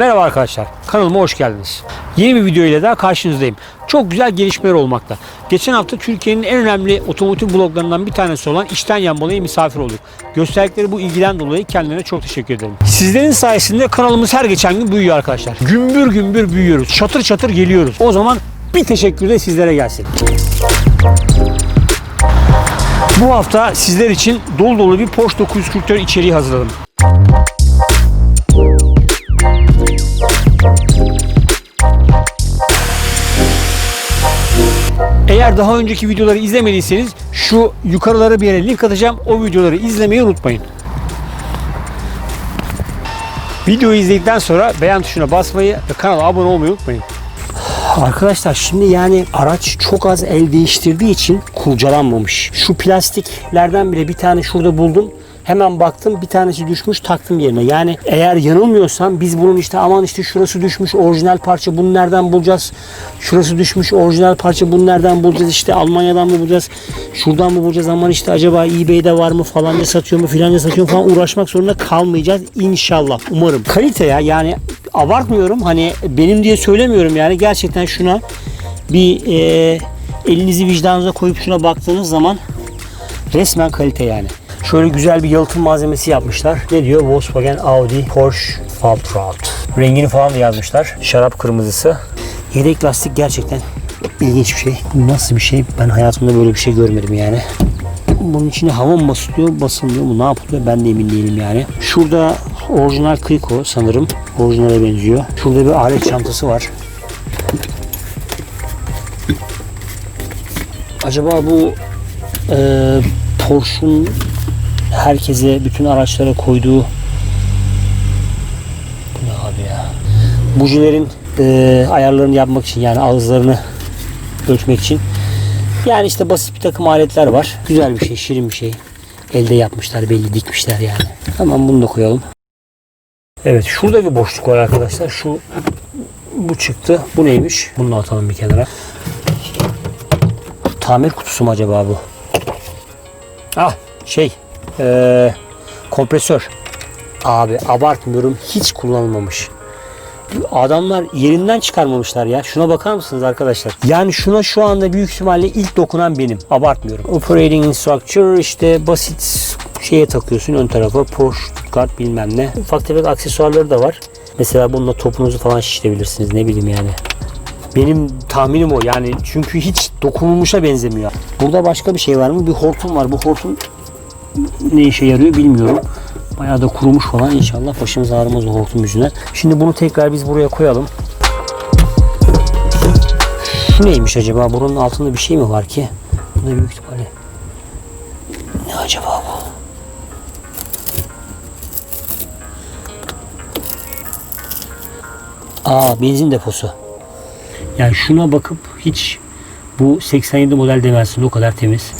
Merhaba arkadaşlar, kanalıma hoş geldiniz. Yeni bir video ile daha karşınızdayım. Çok güzel gelişmeler olmakta. Geçen hafta Türkiye'nin en önemli otomotiv bloglarından bir tanesi olan İçten Yanmalı'ya misafir olduk. Gösterdikleri bu ilgiden dolayı kendilerine çok teşekkür ederim. Sizlerin sayesinde kanalımız her geçen gün büyüyor arkadaşlar. Gümbür gümbür büyüyoruz. Çatır çatır geliyoruz. O zaman bir teşekkür de sizlere gelsin. Bu hafta sizler için dolu dolu bir Porsche 944 içeriği hazırladım. Eğer daha önceki videoları izlemediyseniz şu yukarılara bir yere link atacağım. O videoları izlemeyi unutmayın. Videoyu izledikten sonra beğen tuşuna basmayı ve kanala abone olmayı unutmayın. Arkadaşlar şimdi yani araç çok az el değiştirdiği için kurcalanmamış. Şu plastiklerden bile bir tane şurada buldum. Hemen baktım bir tanesi düşmüş taktım yerine. Yani eğer yanılmıyorsam biz bunun işte aman işte şurası düşmüş orijinal parça bunu nereden bulacağız? Şurası düşmüş orijinal parça bunu nereden bulacağız? İşte Almanya'dan mı bulacağız? Şuradan mı bulacağız? Aman işte acaba eBay'de var mı falanca satıyor mu filanca satıyor mu falan uğraşmak zorunda kalmayacağız inşallah. Umarım. Kalite ya yani abartmıyorum hani benim diye söylemiyorum yani gerçekten şuna bir e, elinizi vicdanınıza koyup şuna baktığınız zaman resmen kalite yani. Şöyle güzel bir yalıtım malzemesi yapmışlar. Ne diyor? Volkswagen, Audi, Porsche, Faltraut. Rengini falan da yazmışlar. Şarap kırmızısı. Yedek lastik gerçekten ilginç bir şey. Nasıl bir şey? Ben hayatımda böyle bir şey görmedim yani. Bunun içine hava mı basılıyor, basılmıyor mu? Ne yapılıyor? Ben de emin değilim yani. Şurada orijinal Kliko sanırım. Orijinale benziyor. Şurada bir alet çantası var. Acaba bu e, Porsche'un herkese, bütün araçlara koyduğu bu ne abi ya? Bujilerin e, ayarlarını yapmak için yani ağızlarını ölçmek için. Yani işte basit bir takım aletler var. Güzel bir şey, şirin bir şey. Elde yapmışlar, belli dikmişler yani. Tamam bunu da koyalım. Evet şurada bir boşluk var arkadaşlar. Şu bu çıktı. Bu neymiş? Bunu da atalım bir kenara. Tamir kutusu mu acaba bu? Ah şey eee, kompresör. Abi abartmıyorum hiç kullanılmamış. Adamlar yerinden çıkarmamışlar ya. Şuna bakar mısınız arkadaşlar? Yani şuna şu anda büyük ihtimalle ilk dokunan benim. Abartmıyorum. Operating Instructor işte basit şeye takıyorsun ön tarafa. Porsche, kart bilmem ne. Ufak tefek aksesuarları da var. Mesela bununla topunuzu falan şişirebilirsiniz. Ne bileyim yani. Benim tahminim o yani çünkü hiç dokunulmuşa benzemiyor. Burada başka bir şey var mı? Bir hortum var. Bu hortum ne işe yarıyor bilmiyorum. Bayağı da kurumuş falan. İnşallah başımız ağrımaz o hortum. Şimdi bunu tekrar biz buraya koyalım. Şu neymiş acaba? Bunun altında bir şey mi var ki? Bu da büyük ihtimalle. Ne acaba bu? Aa benzin deposu. Yani şuna bakıp hiç bu 87 model demezsin o kadar temiz.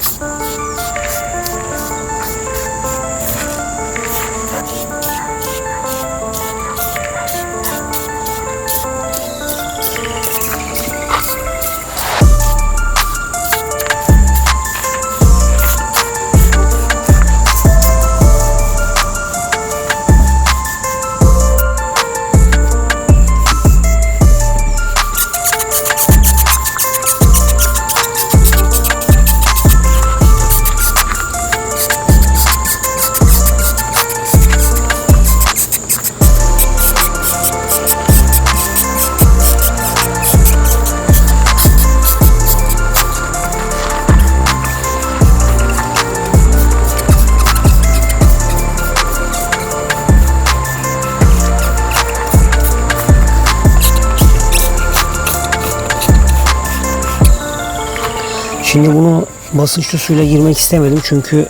Basınçlı suyla girmek istemedim çünkü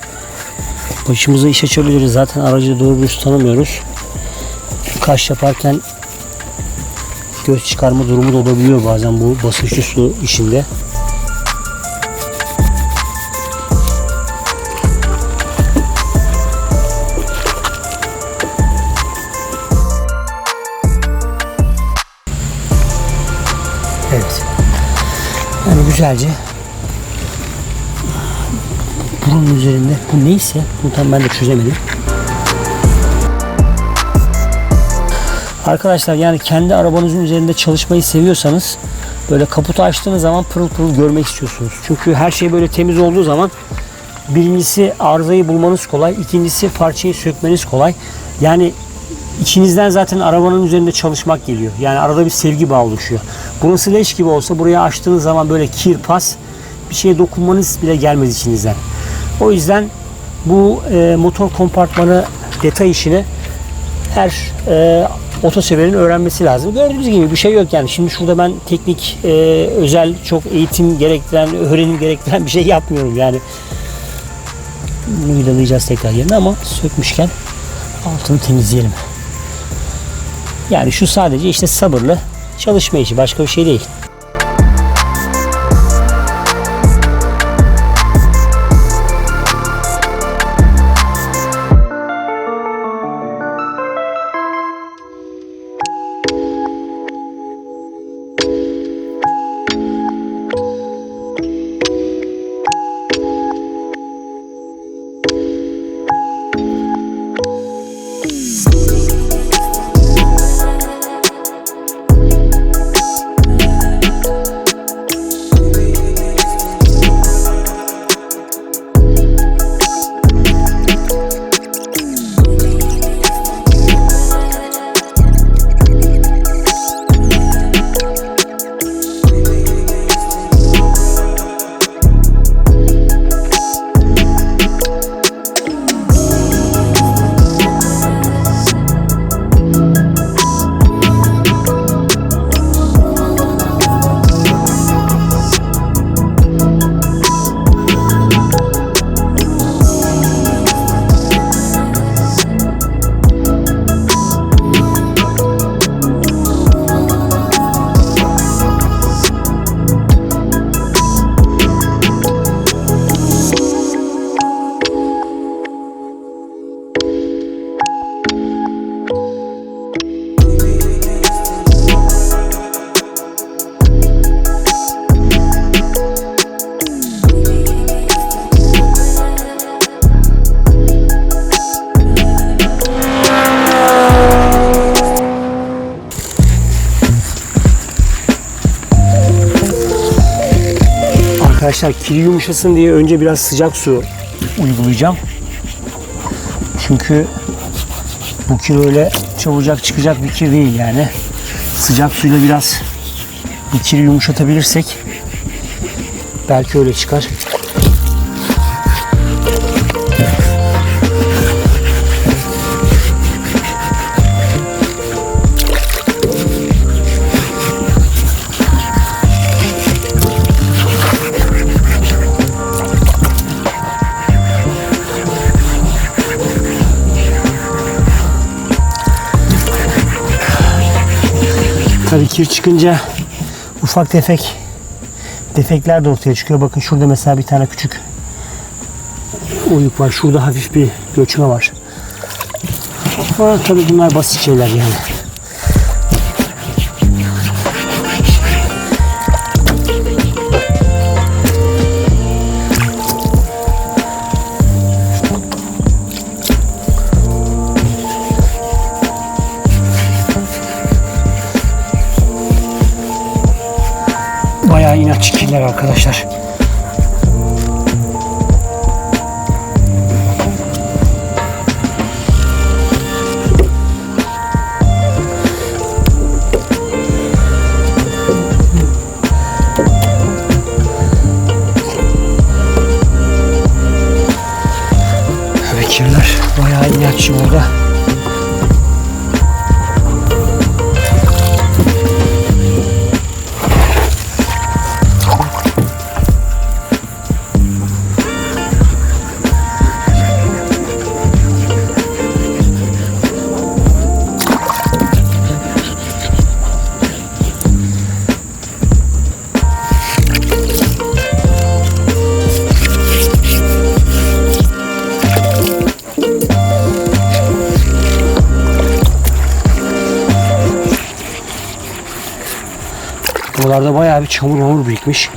başımıza iş açabiliriz. Zaten aracı doğru dürüst tanımıyoruz. Kaş yaparken göz çıkarma durumu da olabiliyor bazen bu basınçlı su işinde. Evet. Yani güzelce burun üzerinde bu neyse bunu tam ben de çözemedim. Arkadaşlar yani kendi arabanızın üzerinde çalışmayı seviyorsanız böyle kaputu açtığınız zaman pırıl pırıl görmek istiyorsunuz. Çünkü her şey böyle temiz olduğu zaman birincisi arızayı bulmanız kolay, ikincisi parçayı sökmeniz kolay. Yani içinizden zaten arabanın üzerinde çalışmak geliyor. Yani arada bir sevgi bağı oluşuyor. Burası leş gibi olsa buraya açtığınız zaman böyle kir, pas bir şeye dokunmanız bile gelmez içinizden. O yüzden bu e, motor kompartmanı detay işini her e, otoseverin öğrenmesi lazım. Gördüğünüz gibi bir şey yok yani. Şimdi şurada ben teknik, e, özel, çok eğitim gerektiren, öğrenim gerektiren bir şey yapmıyorum yani. Bunu vidalayacağız tekrar yerine ama sökmüşken altını temizleyelim. Yani şu sadece işte sabırlı çalışma işi. Başka bir şey değil. Arkadaşlar kiri yumuşasın diye önce biraz sıcak su uygulayacağım. Çünkü bu kir öyle çabucak çıkacak bir kir değil yani. Sıcak suyla biraz bu kiri yumuşatabilirsek belki öyle çıkar. Tabii kir çıkınca ufak tefek defekler de ortaya çıkıyor. Bakın şurada mesela bir tane küçük oyuk var. Şurada hafif bir göçme var. Ama tabii bunlar basit şeyler yani. Arkadaşlar. Tabii kirler bayağı inatçı burada. Buralarda bayağı bir çamur mamur birikmiş.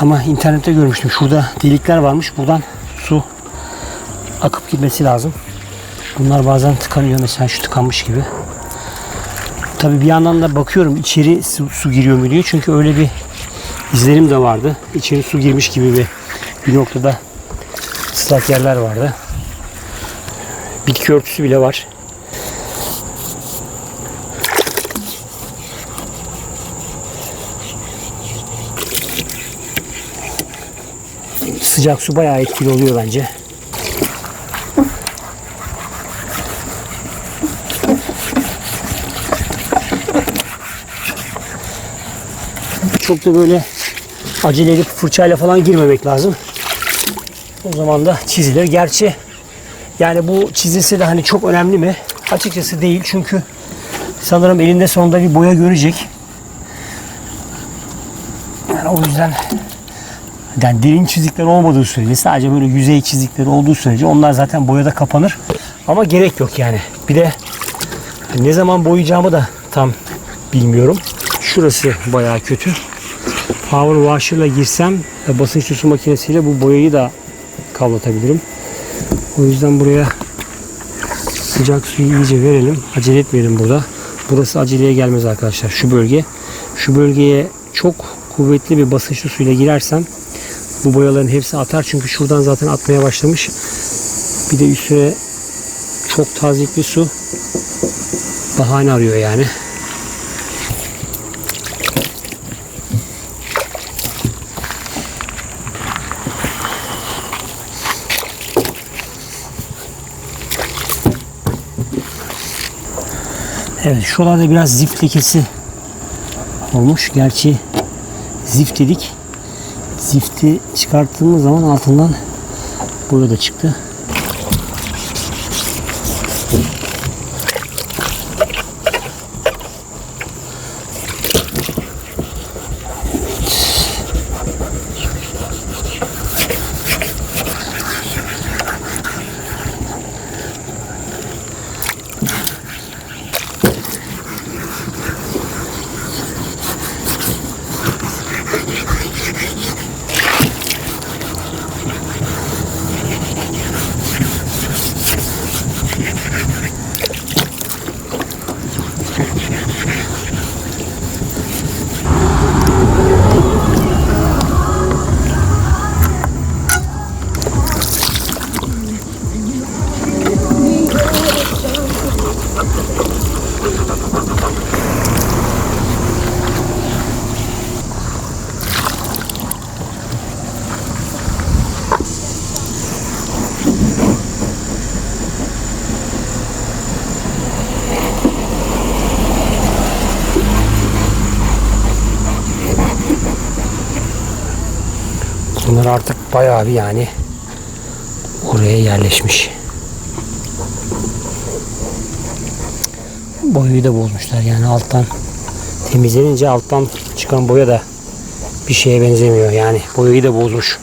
Ama internette görmüştüm. Şurada delikler varmış. Buradan su akıp gitmesi lazım. Bunlar bazen tıkanıyor. Mesela şu tıkanmış gibi. Tabii bir yandan da bakıyorum içeri su, su giriyor mu diye. Çünkü öyle bir izlenim de vardı. İçeri su girmiş gibi bir, bir noktada ıslak yerler vardı. Bitki örtüsü bile var. Sıcak su bayağı etkili oluyor bence. Çok da böyle acele edip fırçayla falan girmemek lazım. O zaman da çizilir. Gerçi yani bu çizilse de hani çok önemli mi? Açıkçası değil çünkü sanırım elinde sonunda bir boya görecek. Yani o yüzden yani derin çizikler olmadığı sürece sadece böyle yüzey çizikleri olduğu sürece onlar zaten boyada kapanır. Ama gerek yok yani. Bir de ne zaman boyayacağımı da tam bilmiyorum. Şurası bayağı kötü. Power washer'la girsem basınçlı su makinesiyle bu boyayı da kavlatabilirim. O yüzden buraya sıcak suyu iyice verelim. Acele etmeyelim burada. Burası aceleye gelmez arkadaşlar. Şu bölge. Şu bölgeye çok kuvvetli bir basınçlı suyla girersem bu boyaların hepsi atar. Çünkü şuradan zaten atmaya başlamış. Bir de üstüne çok tazikli su bahane arıyor yani. Evet şuralarda biraz zift lekesi olmuş. Gerçi zift dedik. Zifti çıkarttığımız zaman altından boya da çıktı. Bunlar artık bayağı bir yani oraya yerleşmiş. Boyayı da bozmuşlar yani alttan temizlenince alttan çıkan boya da bir şeye benzemiyor yani boyayı da bozmuş.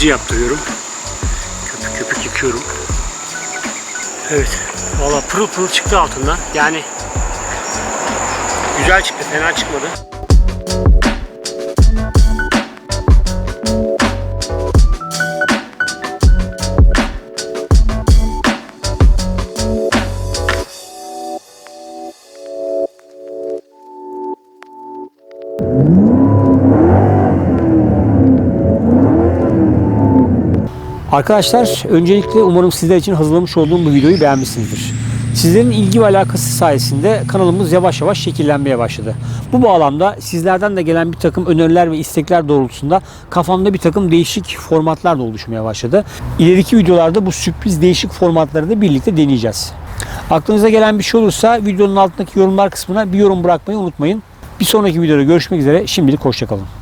Kılcı yaptırıyorum. Köpük köpük yıkıyorum. Evet. Valla pırıl pırıl çıktı altından. Yani güzel çıktı. Fena çıkmadı. Arkadaşlar öncelikle umarım sizler için hazırlamış olduğum bu videoyu beğenmişsinizdir. Sizlerin ilgi ve alakası sayesinde kanalımız yavaş yavaş şekillenmeye başladı. Bu bağlamda sizlerden de gelen bir takım öneriler ve istekler doğrultusunda kafamda bir takım değişik formatlar da oluşmaya başladı. İleriki videolarda bu sürpriz değişik formatları da birlikte deneyeceğiz. Aklınıza gelen bir şey olursa videonun altındaki yorumlar kısmına bir yorum bırakmayı unutmayın. Bir sonraki videoda görüşmek üzere. Şimdilik hoşçakalın.